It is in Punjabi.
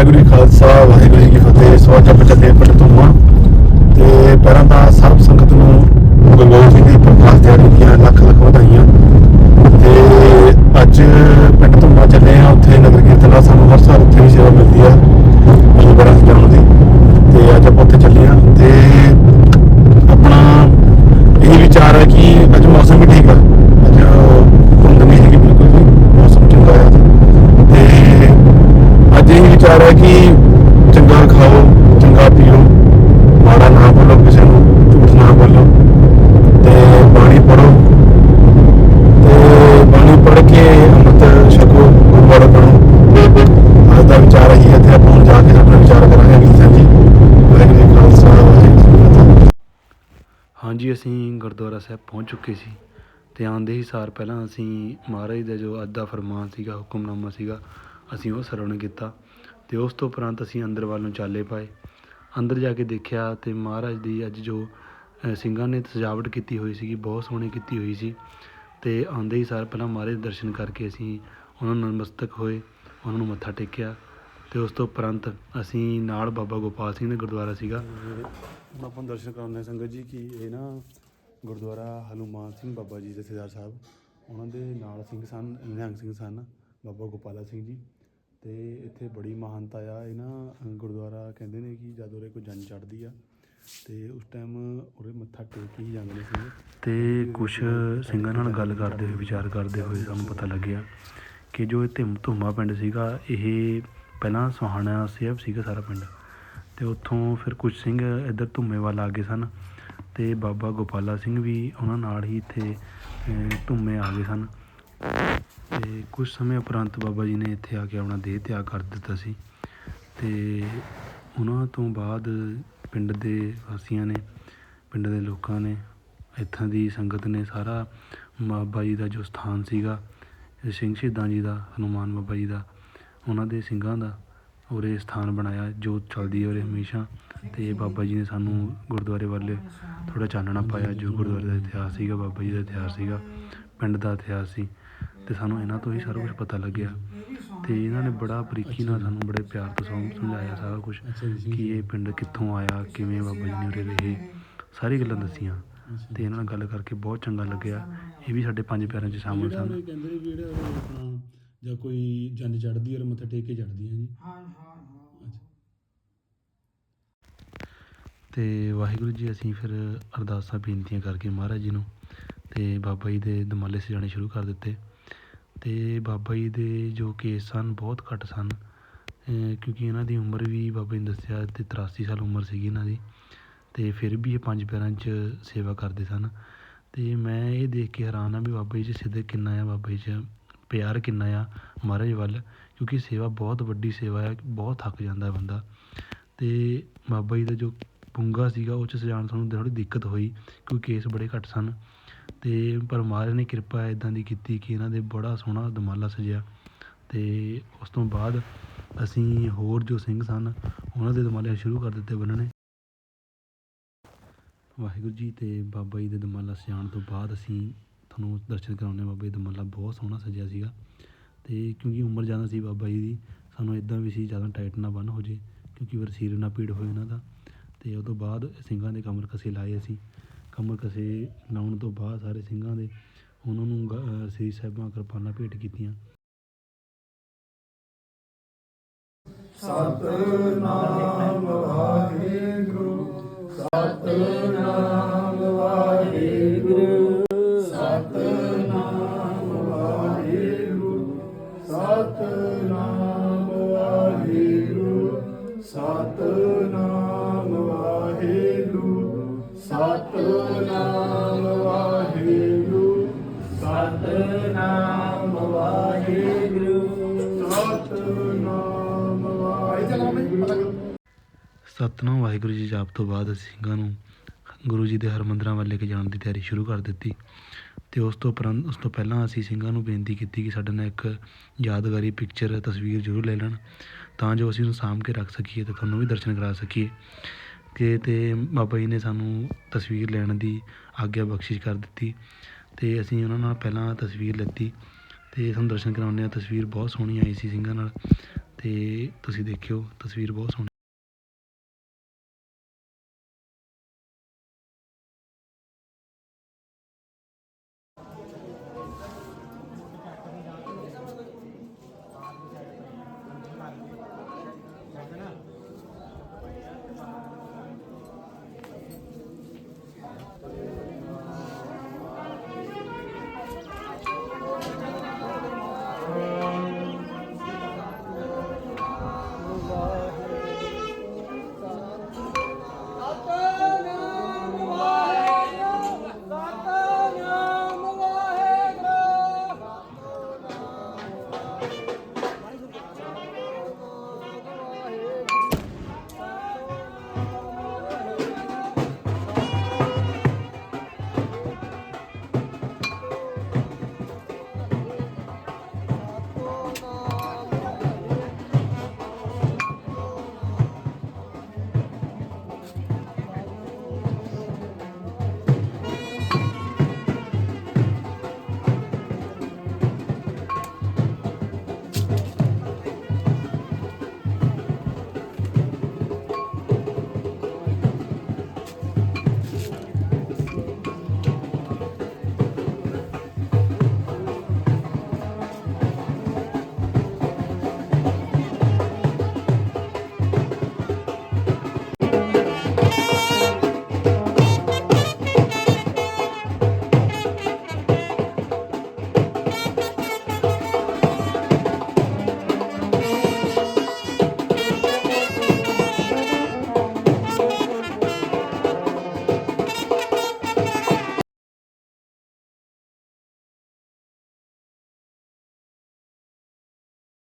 ਵਾਹਿਗੁਰੂ ਖਾਲਸਾ, ਵਾਹਿਗੁਰੂ ਜੀ ਕੀ ਫਤਿਹ। ਸੋ ਅੱਜ ਆਪਾਂ ਚੱਲੇ ਪਿੰਡ ਧੂਮਾ ਤੇ ਪਹਿਲਾਂ ਤਾਂ ਸਰਬ ਸੰਗਤ ਨੂੰ ਗੁਰਗੋਬਿੰਦ ਜੀ ਦੀ ਪ੍ਰਕਾਸ਼ ਦਿਹਾੜੀ ਦੀਆਂ ਲੱਖ ਲੱਖ ਵਧਾਈਆਂ। ਤੇ ਅੱਜ ਅਸੀਂ ਗੁਰਦੁਆਰਾ ਸਾਹਿਬ ਪਹੁੰਚ ਚੁੱਕੇ ਸੀ ਅਤੇ ਆਉਂਦੇ ਹੀ ਸਾਰ ਪਹਿਲਾਂ ਅਸੀਂ ਮਹਾਰਾਜ ਦਾ ਜੋ ਅੱਜ ਦਾ ਫਰਮਾਨ ਸੀਗਾ, ਹੁਕਮਨਾਮਾ ਸੀਗਾ, ਅਸੀਂ ਉਹ ਸਰਵਣ ਕੀਤਾ ਅਤੇ ਉਸ ਤੋਂ ਉਪਰੰਤ ਅਸੀਂ ਅੰਦਰ ਵੱਲ ਨੂੰ ਚਾਲੇ ਪਾਏ। ਅੰਦਰ ਜਾ ਕੇ ਦੇਖਿਆ ਅਤੇ ਮਹਾਰਾਜ ਦੀ ਅੱਜ ਜੋ ਸਿੰਘਾਂ ਨੇ ਸਜਾਵਟ ਕੀਤੀ ਹੋਈ ਸੀਗੀ, ਬਹੁਤ ਸੋਹਣੀ ਕੀਤੀ ਹੋਈ ਸੀ ਅਤੇ ਆਉਂਦੇ ਹੀ ਸਾਰ ਪਹਿਲਾਂ ਮਹਾਰਾਜ ਦੇ ਦਰਸ਼ਨ ਕਰਕੇ ਅਸੀਂ ਉਹਨਾਂ ਨੂੰ ਨਮਸਤਕ ਹੋਏ, ਉਹਨਾਂ ਨੂੰ ਮੱਥਾ ਟੇਕਿਆ ਤੇ ਉਸ ਤੋਂ ਉਪਰੰਤ ਅਸੀਂ ਨਾਲ ਬਾਬਾ ਗੋਪਾਲ ਸਿੰਘ ਦਾ ਗੁਰਦੁਆਰਾ ਸੀਗਾ। ਆਪਾਂ ਨੂੰ ਦਰਸ਼ਨ ਕਰਾਉਂਦੇ ਸੰਗਤ ਜੀ, ਕਿ ਇਹ ਨਾ ਗੁਰਦੁਆਰਾ ਹਨੂਮਾਨ ਸਿੰਘ ਬਾਬਾ ਜੀ ਜਥੇਦਾਰ ਸਾਹਿਬ। ਉਹਨਾਂ ਦੇ ਨਾਲ ਸਿੰਘ ਸਨ, ਨਿਹੰਗ ਸਿੰਘ ਸਨ, ਬਾਬਾ ਗੋਪਾਲਾ ਸਿੰਘ ਜੀ। ਤੇ ਇੱਥੇ ਬੜੀ ਮਹਾਨਤਾ ਆ। ਇਹ ਨਾ ਗੁਰਦੁਆਰਾ ਕਹਿੰਦੇ ਨੇ ਕਿ ਜਦ ਉਰੇ ਕੋਈ ਜੰਨ ਚੜ੍ਹਦੀ ਆ, ਤੇ ਉਸ ਟਾਈਮ ਉਰੇ ਮੱਥਾ ਟੇਕ ਕੇ ਹੀ ਜਾਂਦੇ ਨੇ ਸਿੰਘ। ਤੇ ਕੁਝ ਸਿੰਘਾਂ ਨਾਲ ਗੱਲ ਕਰਦੇ ਹੋਏ, ਵਿਚਾਰ ਕਰਦੇ ਹੋਏ ਸਾਨੂੰ ਪਤਾ ਲੱਗਿਆ ਕਿ ਜੋ ਇਹ ਧਿਮ ਧੁਮਾ ਪਿੰਡ ਸੀਗਾ, ਇਹ ਪਹਿਲਾਂ ਸੁਹਾਣਾ ਸਾਹਿਬ ਸੀਗਾ ਸਾਰਾ ਪਿੰਡ। ਤੇ ਉੱਥੋਂ ਫਿਰ ਕੁਝ ਸਿੰਘ ਇੱਧਰ ਧੁੰਮੇ ਵੱਲ ਆ ਗਏ ਸਨ। ਅਤੇ ਬਾਬਾ ਗੋਪਾਲਾ ਸਿੰਘ ਵੀ ਉਹਨਾਂ ਨਾਲ ਹੀ ਇੱਥੇ ਅਹ, ਧੁੰਮੇ ਆ ਗਏ ਸਨ। ਅਤੇ ਕੁਝ ਸਮੇਂ ਉਪਰੰਤ ਬਾਬਾ ਜੀ ਨੇ ਇੱਥੇ ਆ ਕੇ ਆਪਣਾ ਦੇਹ ਤਿਆਗ ਕਰ ਦਿੱਤਾ ਸੀ। ਅਤੇ ਉਹਨਾਂ ਤੋਂ ਬਾਅਦ ਪਿੰਡ ਦੇ ਵਾਸੀਆਂ ਨੇ ਪਿੰਡ ਦੇ ਲੋਕਾਂ ਨੇ ਇੱਥਾਂ ਦੀ ਸੰਗਤ ਨੇ ਸਾਰਾ ਬਾਬਾ ਜੀ ਦਾ ਜੋ ਸਥਾਨ ਸੀਗਾ ਸਿੰਘ ਸ਼ਹੀਦਾਂ ਜੀ ਦਾ ਹਨੂਮਾਨ ਬਾਬਾ ਜੀ ਦਾ ਉਹਨਾਂ ਦੇ ਸਿੰਘਾਂ ਦਾ ਉਰੇ ਸਥਾਨ ਬਣਾਇਆ ਜੋ ਚੱਲਦੀ ਹੈ ਉਰੇ ਹਮੇਸ਼ਾ ਤੇ ਬਾਬਾ ਜੀ ਨੇ ਸਾਨੂੰ ਗੁਰਦੁਆਰੇ ਵੱਲ ਥੋੜਾ ਚਾਨਣਾ ਪਾਇਆ ਜੋ ਗੁਰਦੁਆਰੇ ਦਾ ਇਤਿਹਾਸ ਸੀਗਾ ਬਾਬਾ ਜੀ ਦਾ ਇਤਿਹਾਸ ਸੀਗਾ ਪਿੰਡ ਦਾ ਇਤਿਹਾਸ ਸੀ। ਤੇ ਸਾਨੂੰ ਇਹਨਾਂ ਤੋਂ ਹੀ ਸਾਰਾ ਕੁਝ ਪਤਾ ਲੱਗਿਆ। ਤੇ ਇਹਨਾਂ ਨੇ ਬੜਾ ਬਰੀਕੀ ਨਾਲ ਸਾਨੂੰ ਬੜੇ ਪਿਆਰ ਤੋਂ ਸਮ- ਸਮਝਾਇਆ ਸਾਰਾ ਕੁਝ ਕਿ ਇਹ ਪਿੰਡ ਕਿੱਥੋਂ ਆਇਆ ਕਿਵੇਂ ਬਾਬਾ ਜੀ ਨੇ ਉਰੇ ਰਹੇ ਸਾਰੀ ਗੱਲਾਂ ਦੱਸੀਆਂ। ਤੇ ਇਹਨਾਂ ਨਾਲ ਗੱਲ ਕਰਕੇ ਬਹੁਤ ਚੰਗਾ ਲੱਗਿਆ। ਇਹ ਵੀ ਸਾਡੇ ਪੰਜ ਪਿਆਰਿਆਂ 'ਚ ਸ਼ਾਮਲ ਸਨ। ਕਹਿੰਦੇ ਨੇ ਵੀ ਜਿਹੜਾ ਉਹ ਆਪਣਾ ਜਾਂ ਕੋਈ ਜੰਨ ਚੜਦੀ ਔਰ ਮੱਥਾ ਟੇਕ ਕੇ ਚੜਦੀ ਹੈ ਜੀ। ਹਾਂ ਹਾਂ ਹਾਂ। ਅਤੇ ਵਾਹਿਗੁਰੂ ਜੀ, ਅਸੀਂ ਫਿਰ ਅਰਦਾਸਾਂ, ਬੇਨਤੀਆਂ ਕਰਕੇ ਮਹਾਰਾਜ ਜੀ ਨੂੰ ਅਤੇ ਬਾਬਾ ਜੀ ਦੇ ਦਮਾਲੇ ਸਜਾਉਣੇ ਸ਼ੁਰੂ ਕਰ ਦਿੱਤੇ। ਅਤੇ ਬਾਬਾ ਜੀ ਦੇ ਜੋ ਕੇਸ ਸਨ, ਬਹੁਤ ਘੱਟ ਸਨ। ਕਿਉਂਕਿ ਇਹਨਾਂ ਦੀ ਉਮਰ ਵੀ ਬਾਬਾ ਜੀ ਨੇ ਦੱਸਿਆ ਤੇ 83 ਸਾਲ ਉਮਰ ਸੀਗੀ ਇਹਨਾਂ ਦੀ। ਅਤੇ ਫਿਰ ਵੀ ਇਹ ਪੰਜ ਪਿਆਰਾਂ 'ਚ ਸੇਵਾ ਕਰਦੇ ਸਨ। ਅਤੇ ਮੈਂ ਇਹ ਦੇਖ ਕੇ ਹੈਰਾਨ ਹਾਂ ਵੀ ਬਾਬਾ ਜੀ 'ਚ ਸਿੱਧੇ ਕਿੰਨਾ ਆ, ਬਾਬਾ ਜੀ 'ਚ ਪਿਆਰ ਕਿੰਨਾ ਆ ਮਹਾਰਾਜ ਵੱਲ। ਕਿਉਂਕਿ ਸੇਵਾ ਬਹੁਤ ਵੱਡੀ ਸੇਵਾ ਆ, ਬਹੁਤ ਥੱਕ ਜਾਂਦਾ ਬੰਦਾ। ਅਤੇ ਬਾਬਾ ਜੀ ਦਾ ਜੋ ਪੁੰਗਾ ਸੀਗਾ, ਉਹ ਚ ਸਜਾਉਣ ਸਾਨੂੰ ਥੋੜ੍ਹੀ ਦਿੱਕਤ ਹੋਈ, ਕਿਉਂਕਿ ਕੇਸ ਬੜੇ ਘੱਟ ਸਨ। ਅਤੇ ਪਰ ਮਹਾਰਾਜ ਨੇ ਕਿਰਪਾ ਇੱਦਾਂ ਦੀ ਕੀਤੀ ਕਿ ਇਹਨਾਂ ਦੇ ਬੜਾ ਸੋਹਣਾ ਦਮਾਲਾ ਸਜਿਆ। ਅਤੇ ਉਸ ਤੋਂ ਬਾਅਦ ਅਸੀਂ ਹੋਰ ਜੋ ਸਿੰਘ ਸਨ, ਉਹਨਾਂ ਦੇ ਦਮਾਲੇ ਸ਼ੁਰੂ ਕਰ ਦਿੱਤੇ ਬੰਨ੍ਹਣੇ ਵਾਹਿਗੁਰੂ ਜੀ ਤੇ ਬਾਬਾ ਜੀ ਦੇ ਦਮਾਲਾ ਸਜਾਉਣ ਤੋਂ ਬਾਅਦ ਅਸੀਂ ਤੁਹਾਨੂੰ ਦਰਸ਼ਨ ਕਰਾਉਣੇ ਬਾਬਾ ਜੀ ਦਾ ਦਮਾਲਾ ਬਹੁਤ ਸੋਹਣਾ ਸਜਿਆ ਸੀਗਾ। ਤੇ ਕਿਉਂਕਿ ਉਮਰ ਜ਼ਿਆਦਾ ਸੀ ਬਾਬਾ ਜੀ ਦੀ, ਸਾਨੂੰ ਇਦਾਂ ਵੀ ਸੀ ਜ਼ਿਆਦਾ ਟਾਈਟ ਨਾ ਬੰਨ ਹੋ ਜੇ, ਕਿਉਂਕਿ ਫਿਰ ਸਿਰ ਨਾ ਪੀੜ ਹੋਏ ਇਹਨਾਂ ਦਾ। ਅਤੇ ਉਹ ਤੋਂ ਬਾਅਦ ਸਿੰਘਾਂ ਦੇ ਕਮਰ ਕਸੇ ਲਾਏ ਅਸੀਂ। ਕਮਰ ਕਸੇ ਲਾਉਣ ਤੋਂ ਬਾਅਦ ਸਾਰੇ ਸਿੰਘਾਂ ਦੇ ਉਹਨਾਂ ਨੂੰ ਗ- ਸ੍ਰੀ ਸਾਹਿਬਾਂ ਕਿਰਪਾਨਾਂ ਭੇਟ ਕੀਤੀਆਂ। ਸਤਨਾਮ ਵਾਹਿਗੁਰੂ ਸਤਨਾਮ ਵਾਹਿਗੁਰੂ। ਸਤਨਾਮ ਵਾਹਿਗੁਰੂ ਜੀ ਜਾਪ ਤੋਂ ਬਾਅਦ ਅਸੀਂ ਸਿੰਘਾਂ ਨੂੰ ਗੁਰੂ ਜੀ ਦੇ ਹਰਮੰਦਰਾਂ ਵੱਲ ਲੈ ਕੇ ਜਾਣ ਦੀ ਤਿਆਰੀ ਸ਼ੁਰੂ ਕਰ ਦਿੱਤੀ ਤੇ ਉਸ ਤੋਂ ਉਪਰੰਤ ਉਸ ਤੋਂ ਪਹਿਲਾਂ ਅਸੀਂ ਸਿੰਘਾਂ ਨੂੰ ਬੇਨਤੀ ਕੀਤੀ ਕਿ ਸਾਡੇ ਨਾਲ ਇੱਕ ਯਾਦਗਾਰੀ ਪਿਕਚਰ ਤਸਵੀਰ ਜ਼ਰੂਰ ਲੈ ਲੈਣ, ਤਾਂ ਜੋ ਅਸੀਂ ਉਹਨੂੰ ਸਾਂਭ ਕੇ ਰੱਖ ਸਕੀਏ ਤੇ ਤੁਹਾਨੂੰ ਵੀ ਦਰਸ਼ਨ ਕਰਾ ਸਕੀਏ। ਕਿ ਤੇ ਬਾਬਾ ਜੀ ਨੇ ਸਾਨੂੰ ਤਸਵੀਰ ਲੈਣ ਦੀ ਆਗਿਆ ਬਖਸ਼ਿਸ਼ ਕਰ ਦਿੱਤੀ ਤੇ ਅਸੀਂ ਉਹਨਾਂ ਨਾਲ ਪਹਿਲਾਂ ਤਸਵੀਰ ਲੈਤੀ ਤੇ ਸਾਨੂੰ ਦਰਸ਼ਨ ਕਰਾਉਂਦੇ ਆ ਤਸਵੀਰ ਬਹੁਤ ਸੋਹਣੀ ਆਈ ਸੀ ਸਿੰਘਾਂ ਨਾਲ ਤੇ ਤੁਸੀਂ ਦੇਖਿਓ ਤਸਵੀਰ ਬਹੁਤ ਸੋਹਣੀ